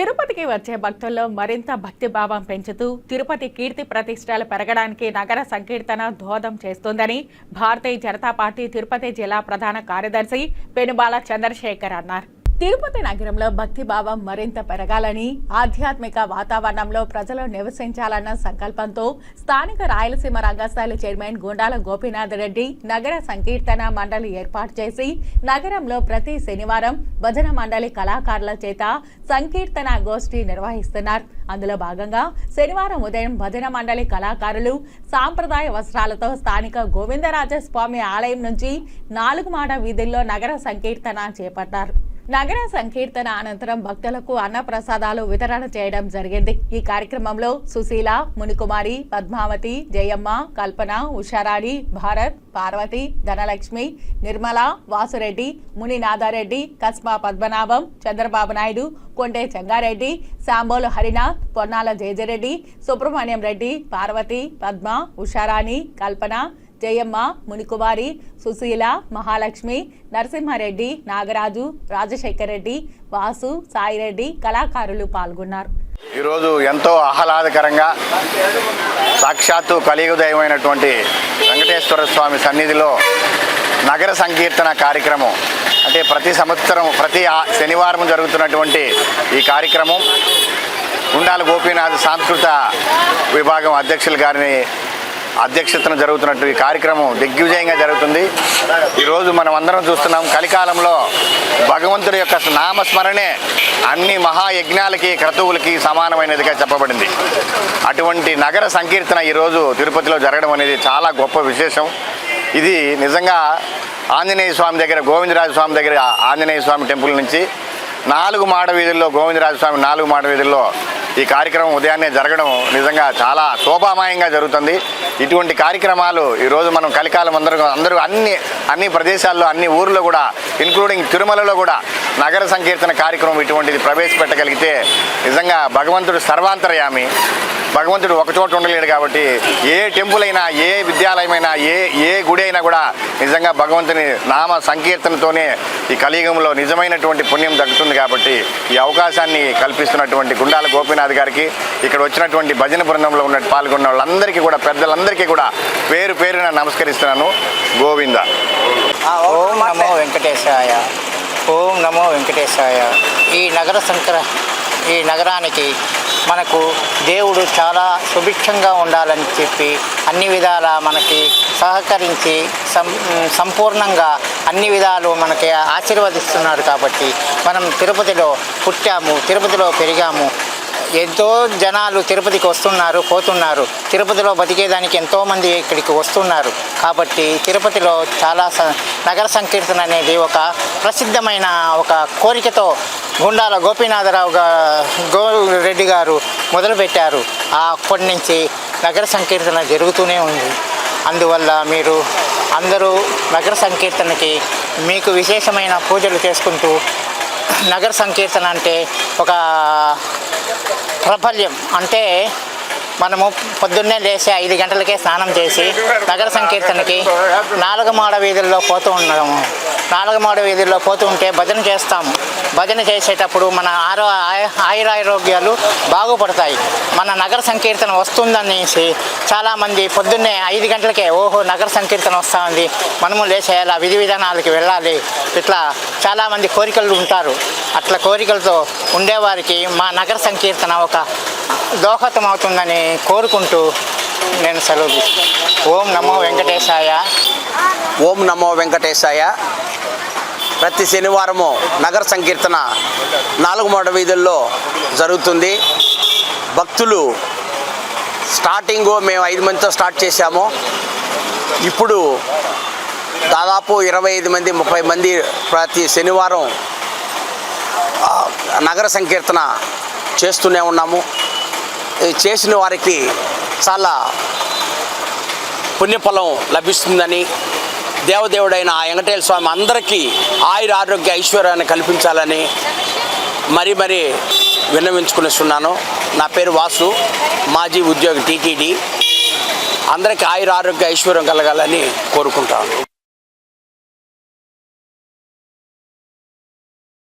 తిరుపతికి వచ్చే భక్తుల్లో మరింత భక్తి భావం పెంచుతూ తిరుపతి కీర్తి ప్రతిష్టలు పెరగడానికి నగర సంకీర్తన దోహదం చేస్తుందని భారతీయ జనతా పార్టీ తిరుపతి జిల్లా ప్రధాన కార్యదర్శి పెనుబాల చంద్రశేఖర్ అన్నారు. తిరుపతి నగరంలో భక్తి భావం మరింత పెరగాలని ఆధ్యాత్మిక వాతావరణంలో ప్రజలు నివసించాలన్న సంకల్పంతో స్థానిక రాయలసీమ రంగస్థాయి చైర్మన్ గుండాల గోపీనాథ్ రెడ్డి నగర సంకీర్తన మండలి ఏర్పాటు చేసి నగరంలో ప్రతి శనివారం భజన మండలి కళాకారుల చేత సంకీర్తన గోష్ఠి నిర్వహిస్తున్నారు. అందులో భాగంగా శనివారం ఉదయం భజన మండలి కళాకారులు సాంప్రదాయ వస్త్రాలతో స్థానిక గోవిందరాజస్వామి ఆలయం నుంచి నాలుగు మాడ వీధుల్లో నగర సంకీర్తన చేపట్టారు. నగర సంకీర్తన అనంతరం భక్తులకు అన్నప్రసాదాలు వితరణ చేయడం జరిగింది. ఈ కార్యక్రమంలో సుశీల మునికుమారి పద్మావతి జయమ్మ కల్పన ఉషారాణి భారత్ పార్వతి ధనలక్ష్మి నిర్మల వాసురెడ్డి ముని నాదారెడ్డి కస్మా పద్మనాభం చంద్రబాబు నాయుడు కొండే చెంగారెడ్డి సాంబోలు హరినాథ్ పొన్నాల జయజరెడ్డి సుబ్రహ్మణ్యం రెడ్డి పార్వతి పద్మ ఉషారాణి కల్పన జయమ్మ మునికుమారి సుశీల మహాలక్ష్మి నరసింహారెడ్డి నాగరాజు రాజశేఖర్ రెడ్డి వాసు సాయిరెడ్డి కళాకారులు పాల్గొన్నారు. ఈరోజు ఎంతో ఆహ్లాదకరంగా సాక్షాత్తు కలియుగదైవమైనటువంటి వెంకటేశ్వర స్వామి సన్నిధిలో నగర సంకీర్తన కార్యక్రమం అంటే ప్రతి సంవత్సరం ప్రతి శనివారం జరుగుతున్నటువంటి ఈ కార్యక్రమం. ఉండాల గోపీనాథ్ సాంస్కృత విభాగం అధ్యక్షులు గారిని అధ్యక్షతన జరుగుతున్నట్టు ఈ కార్యక్రమం దిగ్విజయంగా జరుగుతుంది. ఈరోజు మనం అందరం చూస్తున్నాం కలికాలంలో భగవంతుడి యొక్క నామస్మరణే అన్ని మహాయజ్ఞాలకి క్రతువులకి సమానమైనదిగా చెప్పబడింది. అటువంటి నగర సంకీర్తన ఈరోజు తిరుపతిలో జరగడం అనేది చాలా గొప్ప విశేషం. ఇది నిజంగా ఆంజనేయ స్వామి దగ్గర గోవిందరాజ స్వామి దగ్గర ఆంజనేయ స్వామి టెంపుల్ నుంచి నాలుగు మాడ వీధుల్లో గోవిందరాజ స్వామి నాలుగు మాడ వీధుల్లో ఈ కార్యక్రమం ఉదయాన్నే జరగడం నిజంగా చాలా శోభామాయంగా జరుగుతుంది. ఇటువంటి కార్యక్రమాలు ఈరోజు మనం కలికాలం అందరూ అందరూ అన్ని అన్ని ప్రదేశాల్లో అన్ని ఊర్లో కూడా ఇన్క్లూడింగ్ తిరుమలలో కూడా నగర సంకీర్తన కార్యక్రమం ఇటువంటిది ప్రవేశపెట్టగలిగితే నిజంగా భగవంతుడు సర్వాంతర్యామి. భగవంతుడు ఒక చోట ఉండలేడు కాబట్టి ఏ టెంపుల్ అయినా ఏ విద్యాలయమైనా ఏ ఏ గుడి అయినా కూడా నిజంగా భగవంతుని నామ సంకీర్తనతోనే ఈ కలియుగంలో నిజమైనటువంటి పుణ్యం దక్కుతుంది కాబట్టి ఈ అవకాశాన్ని కల్పిస్తున్నటువంటి గుండాల గోపీనాథ్ గారికి ఇక్కడ వచ్చినటువంటి భజన బృందంలో ఉన్న పాల్గొన్న వాళ్ళందరికీ కూడా పెద్దలందరికీ కూడా పేరు పేరున నమస్కరిస్తున్నాను. గోవింద. ఓం నమో వెంకటేశాయ. ఓం నమో వెంకటేశాయ. ఈ నగర సంక్ర ఈ నగరానికి మనకు దేవుడు చాలా సుభిక్షంగా ఉండాలని చెప్పి అన్ని విధాల మనకి సహకరించి సం సంపూర్ణంగా అన్ని విధాలు మనకి ఆశీర్వదిస్తున్నారు కాబట్టి మనం తిరుపతిలో పుట్టాము తిరుపతిలో పెరిగాము. ఎంతో జనాలు తిరుపతికి వస్తున్నారు పోతున్నారు. తిరుపతిలో బతికేదానికి ఎంతోమంది ఇక్కడికి వస్తున్నారు. కాబట్టి తిరుపతిలో చాలా స- నగర సంకీర్తన అనేది ఒక ప్రసిద్ధమైన ఒక కోరికతో గుండాల గోపీనాథరావు గో రెడ్డి గారు మొదలుపెట్టారు. ఆ అప్పటి నుంచి నగర సంకీర్తన జరుగుతూనే ఉంది. అందువల్ల మీరు అందరూ నగర సంకీర్తనకి మీకు విశేషమైన పూజలు చేసుకుంటూ నగర సంకీర్తన అంటే ఒక ప్రాబల్యం. అంటే మనము పొద్దున్నే లేచి ఐదు గంటలకే స్నానం చేసి నగర సంకీర్తనకి నాలుగమాడ వీధుల్లో పోతూ ఉన్నాము నాలుగమాడ వీధుల్లో పోతూ ఉంటే భజన చేస్తాము భజన చేసేటప్పుడు మన ఆరో ఆయురారోగ్యాలు బాగుపడతాయి. మన నగర సంకీర్తన వస్తుందనేసి చాలామంది పొద్దున్నే ఐదు గంటలకే ఓహో నగర సంకీర్తన వస్తూ మనము లేచేయాలా? విధి విధానాలకి వెళ్ళాలి. ఇట్లా చాలామంది కోరికలు ఉంటారు. అట్లా కోరికలతో ఉండేవారికి మా నగర సంకీర్తన ఒక దోహదం అవుతుందని కోరుకుంటూ నేను సెలవు ఓం నమో వెంకటేశాయ. ఓం నమో వెంకటేశాయ. ప్రతి శనివారము నగర సంకీర్తన నాలుగు మూట వీధుల్లో జరుగుతుంది. భక్తులు స్టార్టింగ్ మేము ఐదు మందితో స్టార్ట్ చేశాము. ఇప్పుడు దాదాపు ఇరవై ఐదు మంది ముప్పై మంది ప్రతి శనివారం నగర సంకీర్తన చేస్తూనే ఉన్నాము. చేసిన వారికి చాలా పుణ్యఫలం లభిస్తుందని దేవదేవుడైన ఆ వెంకటేశ్వర స్వామి అందరికీ ఆయుర ఆరోగ్య ఐశ్వర్యాన్ని కల్పించాలని మరీ మరీ విన్నవించుకునిస్తున్నాను. నా పేరు వాసు మాజీ ఉద్యోగి టీటీడీ. అందరికీ ఆయుర ఆరోగ్య ఐశ్వర్యం కలగాలని కోరుకుంటాను.